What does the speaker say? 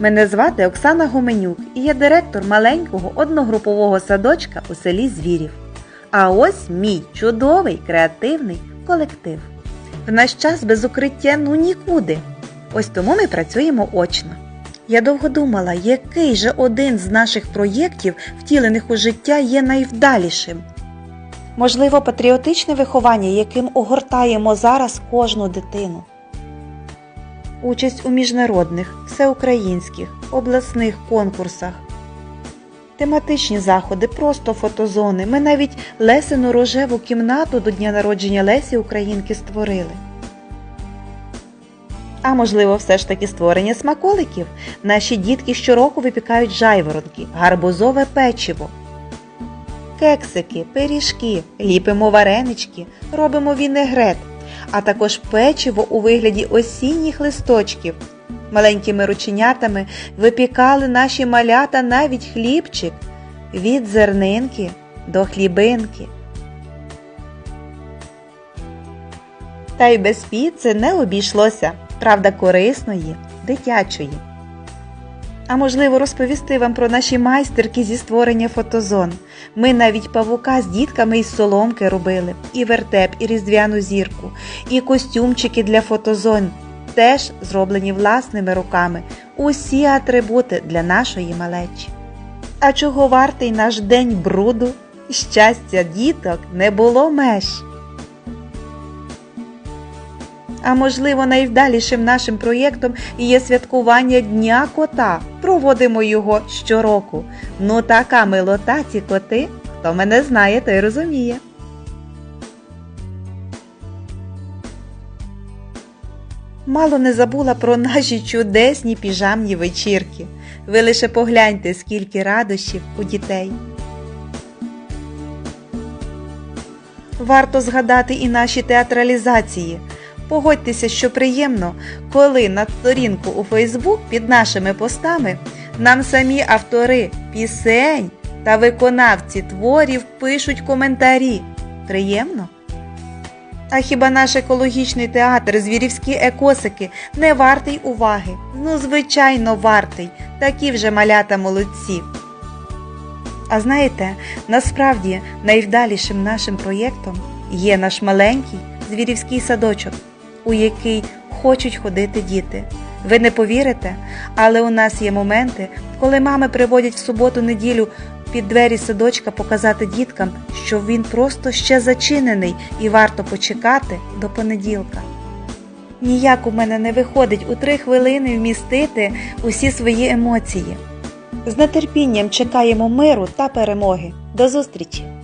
Мене звати Оксана Гуменюк і я директор маленького одногрупового садочка у селі Звірів. А ось мій чудовий креативний колектив. В наш час без укриття ну нікуди. Ось тому ми працюємо очно. Я довго думала, який же один з наших проєктів, втілених у життя, є найвдалішим. Можливо, патріотичне виховання, яким огортаємо зараз кожну дитину. Участь у міжнародних, всеукраїнських, обласних конкурсах. Тематичні заходи, просто фотозони. Ми навіть Лесину рожеву кімнату до дня народження Лесі Українки створили. А можливо, все ж таки створення смаколиків. Наші дітки щороку випікають жайворонки, гарбузове печиво, кексики, пиріжки, ліпимо варенички, робимо вінегрет, а також печиво у вигляді осінніх листочків. Маленькими рученятами випікали наші малята навіть хлібчик від зернинки до хлібинки. Та й без піци не обійшлося, правда, корисної, дитячої. А можливо, розповісти вам про наші майстерки зі створення фотозон. Ми навіть павука з дітками із соломки робили, і вертеп, і різдвяну зірку, і костюмчики для фотозон, теж зроблені власними руками. Усі атрибути для нашої малечі. А чого вартий наш день бруду? Щастя діток не було меж. А можливо, найвдалішим нашим проєктом є святкування Дня кота. Проводимо його щороку. Ну така милота ці коти, хто мене знає, той розуміє. Мало не забула про наші чудесні піжамні вечірки. Ви лише погляньте, скільки радощів у дітей. Варто згадати і наші театралізації. Погодьтеся, що приємно, коли на сторінку у Фейсбук під нашими постами нам самі автори пісень та виконавці творів пишуть коментарі. Приємно? А хіба наш екологічний театр Звірівські екосики не вартий уваги? Ну, звичайно, вартий. Такі вже малята молодці. А знаєте, насправді найвдалішим нашим проєктом є наш маленький звірівський садочок, у який хочуть ходити діти. Ви не повірите, але у нас є моменти, коли мами приводять в суботу-неділю під двері садочка показати діткам, що він просто ще зачинений і варто почекати до понеділка. Ніяк у мене не виходить у три хвилини вмістити усі свої емоції. З нетерпінням чекаємо миру та перемоги. До зустрічі!